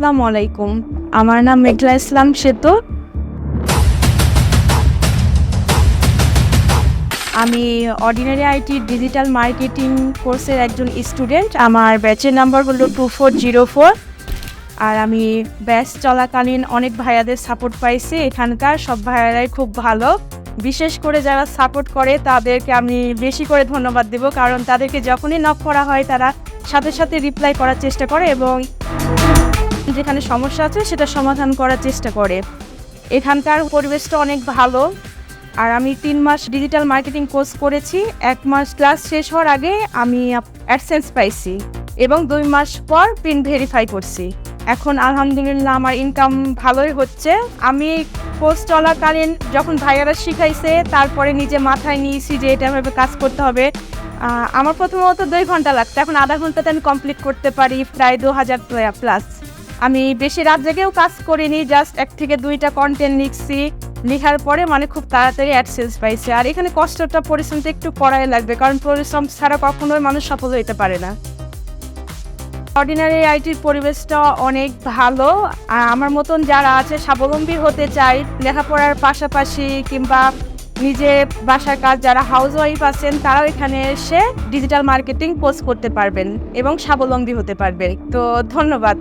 আসসালামু আলাইকুম। আমার নাম মেঘলা ইসলাম সেতু। আমি অর্ডিনারি আইটি ডিজিটাল মার্কেটিং কোর্সের একজন স্টুডেন্ট আমার ব্যাচের নাম্বার হলো টু ফোর জিরো ফোর আর আমি ব্যাচ চলাকালীন অনেক ভাইয়াদের সাপোর্ট পাইছি। এখানকার সব ভাইয়ারাই খুব ভালো। বিশেষ করে যারা সাপোর্ট করে, তাদেরকে আমি বেশি করে ধন্যবাদ দেব। কারণ তাদেরকে যখনই নক করা হয়, তারা সাথে সাথে রিপ্লাই করার চেষ্টা করে এবং যেখানে সমস্যা আছে সেটা সমাধান করার চেষ্টা করে। এখানকার পরিবেশটা অনেক ভালো। আর আমি তিন মাস ডিজিটাল মার্কেটিং কোর্স করেছি। এক মাস ক্লাস শেষ হওয়ার আগে আমি অ্যাডসেন্স পাইছি এবং দুই মাস পর পিন ভেরিফাই করছি। এখন আলহামদুলিল্লাহ আমার ইনকাম ভালোই হচ্ছে। আমি কোর্স চলাকালীন যখন ভাইয়ারা শিখাইছে, তারপরে নিজে মাথায় নিয়েছি যে এটা এভাবে কাজ করতে হবে। আমার প্রথমত দুই ঘণ্টা লাগতো। এখন আধা ঘন্টাতে আমি কমপ্লিট করতে পারি, প্রায় দু হাজার প্লাস। আমি বেশি রাত জেগেও কাজ করিনি জাস্ট এক থেকে দুইটা কন্টেন্ট লিখছি। লেখার পরে মানে খুব তাড়াতাড়ি অ্যাডসেন্স পাইছে। আর এখানে কষ্টটা, পরিশ্রমটা একটু করাই লাগবে, কারণ পরিশ্রম ছাড়া কখনোই মানুষ সফল হইতে পারে না। অর্ডিনারি আইটির পরিবেশটা অনেক ভালো। আর আমার মতন যারা আছে, স্বাবলম্বী হতে চায় লেখাপড়ার পাশাপাশি কিংবা নিজে বাসার কাজ, যারা হাউস ওয়াইফ আছেন, তারাও এখানে এসে ডিজিটাল মার্কেটিং পোস্ট করতে পারবেন এবং স্বাবলম্বী হতে পারবে। তো ধন্যবাদ।